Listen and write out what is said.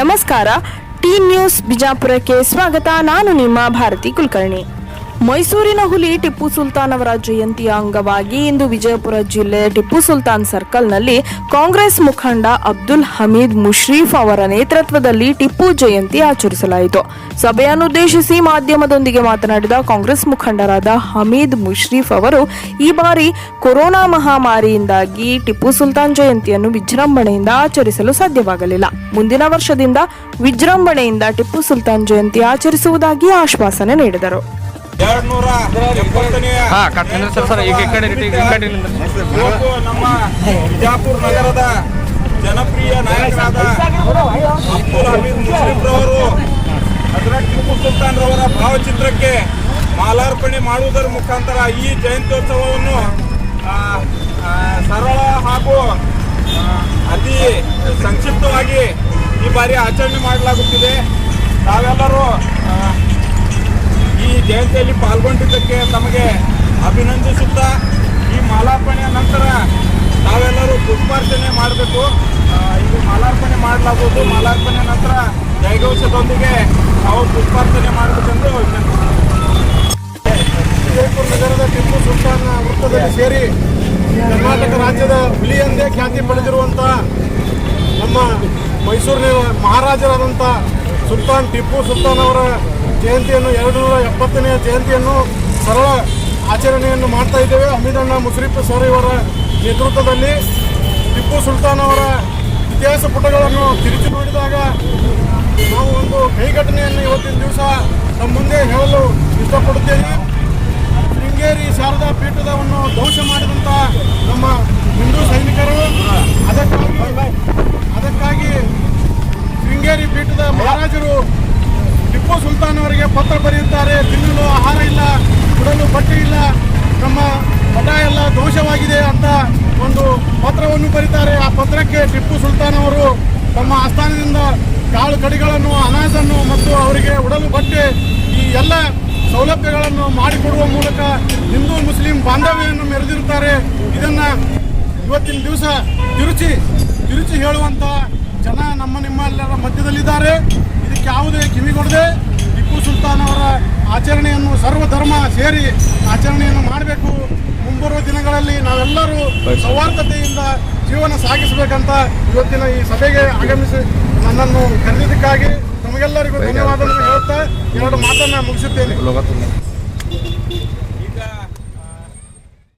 ನಮಸ್ಕಾರ. T news ಬಿಜಾಪುರಕ್ಕೆ ಸ್ವಾಗತ. ನಾನು ನಿಮ್ಮ ಭಾರತಿ ಕುಲಕರ್ಣಿ. ಮೈಸೂರಿನ ಹುಲಿ ಟಿಪ್ಪು ಸುಲ್ತಾನ್ ಅವರ ಜಯಂತಿಯ ಅಂಗವಾಗಿ ಇಂದು ವಿಜಯಪುರ ಜಿಲ್ಲೆ ಟಿಪ್ಪು ಸುಲ್ತಾನ್ ಸರ್ಕಲ್ನಲ್ಲಿ ಕಾಂಗ್ರೆಸ್ ಮುಖಂಡ ಅಬ್ದುಲ್ ಹಮೀದ್ ಮುಷ್ರೀಫ್ ಅವರ ನೇತೃತ್ವದಲ್ಲಿ ಟಿಪ್ಪು ಜಯಂತಿ ಆಚರಿಸಲಾಯಿತು. ಸಭೆಯನ್ನುದ್ದೇಶಿಸಿ ಮಾಧ್ಯಮದೊಂದಿಗೆ ಮಾತನಾಡಿದ ಕಾಂಗ್ರೆಸ್ ಮುಖಂಡರಾದ ಹಮೀದ್ ಮುಷ್ರೀಫ್ ಅವರು, ಈ ಬಾರಿ ಕೊರೋನಾ ಮಹಾಮಾರಿಯಿಂದಾಗಿ ಟಿಪ್ಪು ಸುಲ್ತಾನ್ ಜಯಂತಿಯನ್ನು ವಿಜೃಂಭಣೆಯಿಂದ ಆಚರಿಸಲು ಸಾಧ್ಯವಾಗಲಿಲ್ಲ. ಮುಂದಿನ ವರ್ಷದಿಂದ ವಿಜೃಂಭಣೆಯಿಂದ ಟಿಪ್ಪು ಸುಲ್ತಾನ್ ಜಯಂತಿ ಆಚರಿಸುವುದಾಗಿ ಆಶ್ವಾಸನೆ ನೀಡಿದರು. ಹಾ ಕಟ್ ನಿಂದ್ರಿ ಸರ್ ಸರ್ ಈಗ ಈ ಕಡೆ ಇಟ್ಟು ಈ ಕಡೆ ನಮ್ಮ ಬಿಜಾಪುರ ನಗರದ ಜನಪ್ರಿಯ ನಾಯಕರಾದ ಅಬ್ದುಲ್ ಹಮೀದ್ ಮುಷ್ರಿಫ್ರವರು ಹಜರತ್ ಟಿಪ್ಪು ಸುಲ್ತಾನ್ ರವರ ಭಾವಚಿತ್ರಕ್ಕೆ ಮಾಲಾರ್ಪಣೆ ಮಾಡುವುದರ ಮುಖಾಂತರ ಈ ಜಯಂತ್ಯೋತ್ಸವವನ್ನು ಸರಳ ಹಾಗೂ ಅತಿ ಸಂಕ್ಷಿಪ್ತವಾಗಿ ಈ ಬಾರಿ ಆಚರಣೆ ಮಾಡಲಾಗುತ್ತಿದೆ. ತಾವೆಲ್ಲರೂ ಜಯಂತಿಯಲ್ಲಿ ಪಾಲ್ಗೊಂಡಿದ್ದಕ್ಕೆ ತಮಗೆ ಅಭಿನಂದಿಸುತ್ತಾ ಈ ಮಾಲಾರ್ಪಣೆಯ ನಂತರ ತಾವೆಲ್ಲರೂ ಪುಷ್ಪಾರ್ಚನೆ ಮಾಡಬೇಕು ಇದು ಮಾಲಾರ್ಪಣೆ ಮಾಡಲಾಗುವುದು ಮಾಲಾರ್ಪಣೆ ನಂತರ ಜಯಘೋಷದೊಂದಿಗೆ ನಾವು ಪುಷ್ಪಾರ್ಚನೆ ಮಾಡಬೇಕೆಂದು. ವಿಜಯಪುರ ನಗರದ ಟಿಪ್ಪು ಸುಲ್ತಾನ್ ವೃತ್ತದಲ್ಲಿ ಸೇರಿ ಕರ್ನಾಟಕ ರಾಜ್ಯದ ಹುಲಿ ಎಂದೇ ಖ್ಯಾತಿ ಪಡೆದಿರುವಂತಹ ನಮ್ಮ ಮೈಸೂರಿನ ಮಹಾರಾಜರಾದಂಥ ಸುಲ್ತಾನ್ ಟಿಪ್ಪು ಸುಲ್ತಾನ್ ಅವರ ಜಯಂತಿಯನ್ನು ಎರಡು ನೂರ ಎಪ್ಪತ್ತನೆಯ ಜಯಂತಿಯನ್ನು ಸರಳ ಆಚರಣೆಯನ್ನು ಮಾಡ್ತಾ ಇದ್ದೇವೆ. ಹಮೀದಣ್ಣ ಮುಷರೀಫ್ ಸೋರಿಯವರ ನೇತೃತ್ವದಲ್ಲಿ ಟಿಪ್ಪು ಸುಲ್ತಾನ್ ಅವರ ಇತಿಹಾಸ ಪುಟಗಳನ್ನು ತಿರುಚಿ ನೋಡಿದಾಗ ನಾವು ಒಂದು ಕೈಘಟನೆಯನ್ನು ಇವತ್ತಿನ ದಿವಸ ನಮ್ಮ ಮುಂದೆ ಹೇಳಲು ಇಷ್ಟಪಡುತ್ತೇವೆ ಶೃಂಗೇರಿ ಶಾರದಾ ಪೀಠದವನ್ನು ಧ್ವಂಸ ಮಾಡಿದಂಥ ನಮ್ಮ ಹಿಂದೂ ಸೈನಿಕರು ಸುಲ್ತಾನ್ ಅವರಿಗೆ ಪತ್ರ ಬರೆಯುತ್ತಾರೆ, ತಿನ್ನಲು ಆಹಾರ ಇಲ್ಲ, ಕುಡಲು ಬಟ್ಟೆ ಇಲ್ಲ, ನಮ್ಮ ಮಠ ಎಲ್ಲ ದೋಷವಾಗಿದೆ ಅಂತ ಒಂದು ಪತ್ರವನ್ನು ಬರೀತಾರೆ. ಆ ಪತ್ರಕ್ಕೆ ಟಿಪ್ಪು ಸುಲ್ತಾನ್ ಅವರು ತಮ್ಮ ಆಸ್ಥಾನದಿಂದ ಕಾಳು ಕಡಿಗಳನ್ನು ಅನಾಜನ್ನು ಮತ್ತು ಅವರಿಗೆ ಉಡಲು ಬಟ್ಟೆ, ಈ ಎಲ್ಲ ಸೌಲಭ್ಯಗಳನ್ನು ಮಾಡಿಕೊಡುವ ಮೂಲಕ ಹಿಂದೂ ಮುಸ್ಲಿಂ ಬಾಂಧವ್ಯವನ್ನು ಮೆರೆದಿರುತ್ತಾರೆ. ಇದನ್ನು ಇವತ್ತಿನ ದಿವಸ ತಿರುಚಿ ತಿರುಚಿ ಹೇಳುವಂಥ ಜನ ನಮ್ಮ ನಿಮ್ಮೆಲ್ಲರ ಮಧ್ಯದಲ್ಲಿದ್ದಾರೆ. ಇದಕ್ಕೆ ಯಾವುದೇ ಕಿವಿಗೊಡದೆ ಟಿಪ್ಪು ಸುಲ್ತಾನ್ ಅವರ ಆಚರಣೆಯನ್ನು ಸರ್ವಧರ್ಮ ಸೇರಿ ಆಚರಣೆಯನ್ನು ಮಾಡಬೇಕು. ಮುಂಬರುವ ದಿನಗಳಲ್ಲಿ ನಾವೆಲ್ಲರೂ ಸೌಹಾರ್ದತೆಯಿಂದ ಜೀವನ ಸಾಗಿಸಬೇಕಂತ ಇವತ್ತಿನ ಈ ಸಭೆಗೆ ಆಗಮಿಸಿ ನನ್ನನ್ನು ಕರೆದಿದ್ದಕ್ಕಾಗಿ ತಮಗೆಲ್ಲರಿಗೂ ಧನ್ಯವಾದಗಳನ್ನು ಹೇಳುತ್ತಾ ಎರಡು ಮಾತನ್ನು ಮುಗಿಸುತ್ತೇನೆ.